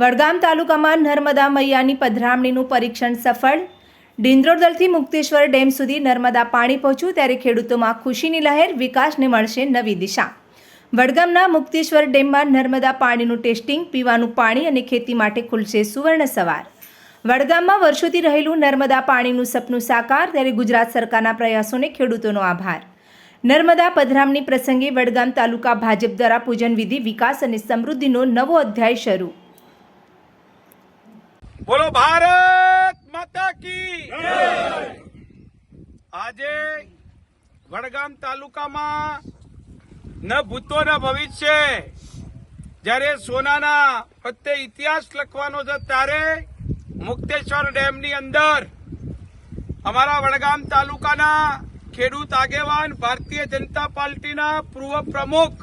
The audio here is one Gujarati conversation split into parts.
વડગામ તાલુકામાં નર્મદા મૈયાની પધરામણીનું પરીક્ષણ સફળ. ડિંદ્રોદલથી મુક્તેશ્વર ડેમ સુધી નર્મદા પાણી પહોંચ્યું ત્યારે ખેડૂતોમાં ખુશીની લહેર, વિકાસને મળશે નવી દિશા. વડગામના મુક્તેશ્વર ડેમમાં નર્મદા પાણીનું ટેસ્ટિંગ, પીવાનું પાણી અને ખેતી માટે ખુલશે સુવર્ણ સવાર. વડગામમાં વર્ષોથી રહેલું નર્મદા પાણીનું સપનું સાકાર, ત્યારે ગુજરાત સરકારના પ્રયાસોને ખેડૂતોનો આભાર. નર્મદા પધરામણી પ્રસંગે વડગામ તાલુકા ભાજપ દ્વારા પૂજન વિધિ વિકાસ અને સમૃદ્ધિનો નવો અધ્યાય શરૂ. બોલો ભારત માતા કી આજે વડગામ તાલુકામાં ન ભૂતો ન ભવિષ્ય જ્યારે સોનાના પ્રત્યે ઇતિહાસ લખવાનો છે, ત્યારે મુક્તેશ્વર ડેમની અંદર અમારા વડગામ તાલુકાના ખેડૂત આગેવાન ભારતીય જનતા પાર્ટીના પૂર્વ પ્રમુખ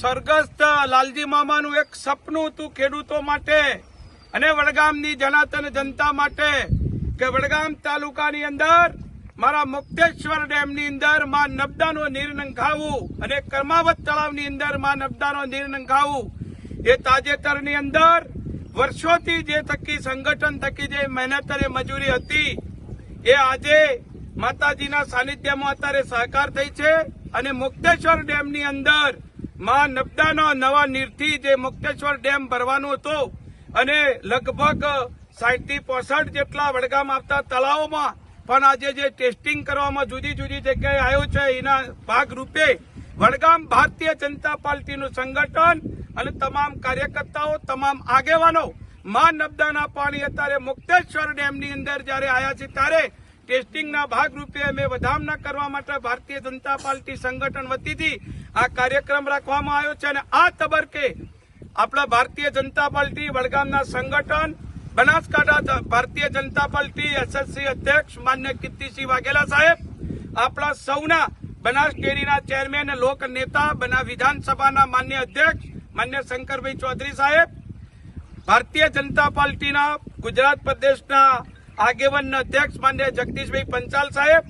સ્વર્ગસ્થ લાલજી મામાનું એક સપનું હતું ખેડૂતો માટે. અને વડગામની જનાતન જનતા માટે કે વડગામ તાલુકાની અંદર મારા મુક્તેશ્વર ડેમની અંદરમાં નબદાનો નીર નંખાવું અને કર્માવત તળાવની અંદરમાં નબદાનો નીર નંખાવું. એ તાજેતરની અંદર વર્ષોથી જે થકી સંગઠન થકી જે મહેનત અને મજૂરી હતી, એ આજે માતાજીના સાનિધ્યમાં અત્યારે સહકાર થઈ છે અને મુક્તેશ્વર ડેમની અંદરમાં નબદાનો નવા નીરથી જે મુક્તેશ્વર ડેમ ભરવાનો હતો અને લગભગ સાહીઠથી પોસઠ જેટલા વડગામ આપતા તળાવોમાં પણ આજે જે ટેસ્ટિંગ કરવામાં જુદી જુદી જગ્યાએ આવ્યો છે, એના ભાગરૂપે વડગામ ભારતીય જનતા પાર્ટીનું સંગઠન અને તમામ કાર્યકર્તાઓ, તમામ આગેવાનો માં નબદાના પાણી અત્યારે મુક્તેશ્વર ડેમની અંદર જ્યારે આવ્યા છે ત્યારે ટેસ્ટિંગના ભાગરૂપે અમે વધામણા કરવા માટે ભારતીય જનતા પાર્ટી સંગઠન વતીથી આ કાર્યક્રમ રાખવામાં આવ્યો છે અને આ તબક્કે આપણા ભારતીય જનતા પાર્ટી, વડગામના સંગઠન, બનાસકાંઠા ભારતીય જનતા પાર્ટી એસએસસી અધ્યક્ષ માન્ય કીર્તિસિંહ વાઘેલા સાહેબ, આપણા સૌના બનાસ ડેરીના ચેરમેન લોક નેતા બના વિધાનસભાના માન્ય અધ્યક્ષ માન્ય શંકરભાઈ ચૌધરી સાહેબ, ભારતીય જનતા પાર્ટીના ગુજરાત પ્રદેશના આગેવાન અધ્યક્ષ માન્ય જગદીશભાઈ પંચાલ સાહેબ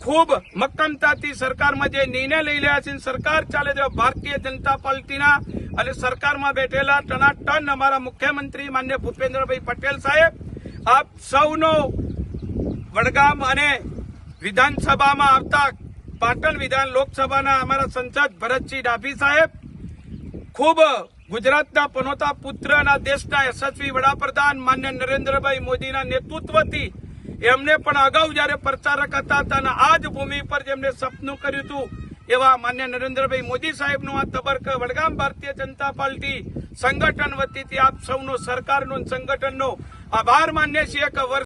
ખૂબ મક્કમતાથી સરકારમાં જે નિર્ણય લઈ રહ્યા છે, સરકાર ચાલે છે ભારતીય જનતા પાર્ટીના. અને સરકારમાં બેઠેલા ટનાટન અમારા મુખ્યમંત્રી માન્ય ભૂપેન્દ્રભાઈ પટેલ સાહેબ, આપ સૌનો વડગામ અને વિધાનસભામાં આવતા પાટણ વિધાન લોકસભાના અમારા સંસદ ભરતસિંહ ડાભી સાહેબ, ખૂબ ગુજરાતના પનોતા પુત્રના દેશના યશસ્વી વડાપ્રધાન માન્ય નરેન્દ્રભાઈ મોદીના નેતૃત્વથી એમને પણ અગાઉ જયારે પ્રચારક હતા અને આ જ ભૂમિ પર જેમને સપનું કર્યું હતું, એવા માન્ય નરેન્દ્રભાઈ મોદી સાહેબનું આ તબરક વડગામ ભારતીય જનતા પાર્ટી સંગઠન વતીથી આપ સૌનો સંગઠન સંગઠનનો આભાર માન્ય છીએ કે